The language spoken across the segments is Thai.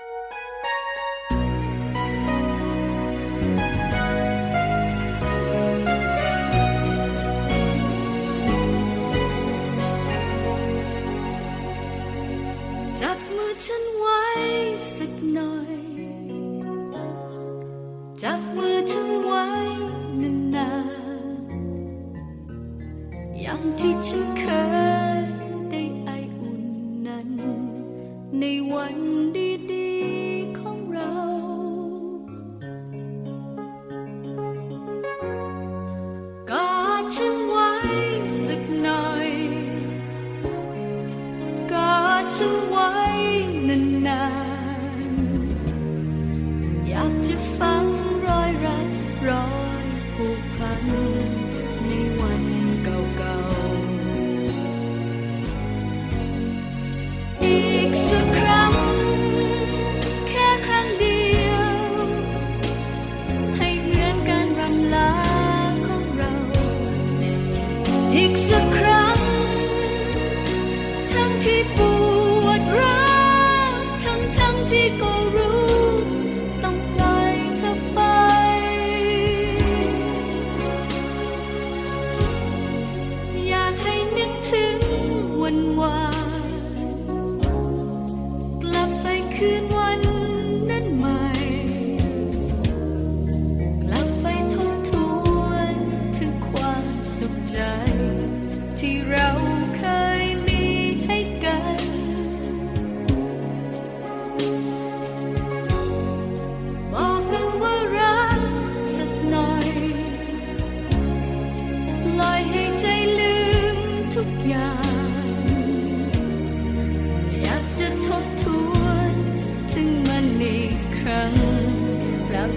จับมือฉันไว้สักหน่อย จับมือฉันไว้นานๆอย่างที่ฉันเคยได้ไออุ่นนั้นในวัน ฉันไว้นานๆ อยากจะฟังรอยรักรอยผูกพัน ในวันเก่าๆ อีกสักครั้ง แค่ครั้งเดียว ให้เหมือนการรำลาของเรา อีกสักครั้ง ทั้งที่ป คืนวันนั้น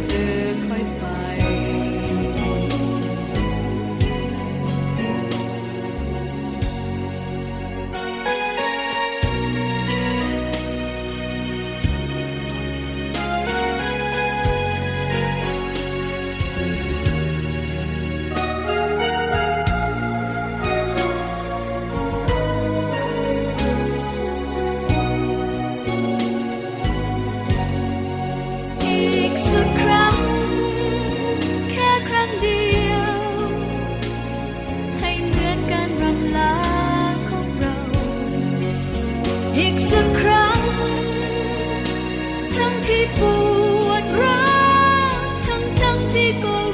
า กสักครั้ง ทั้งที่ปวดร้าวทั้งทั้งที่ก็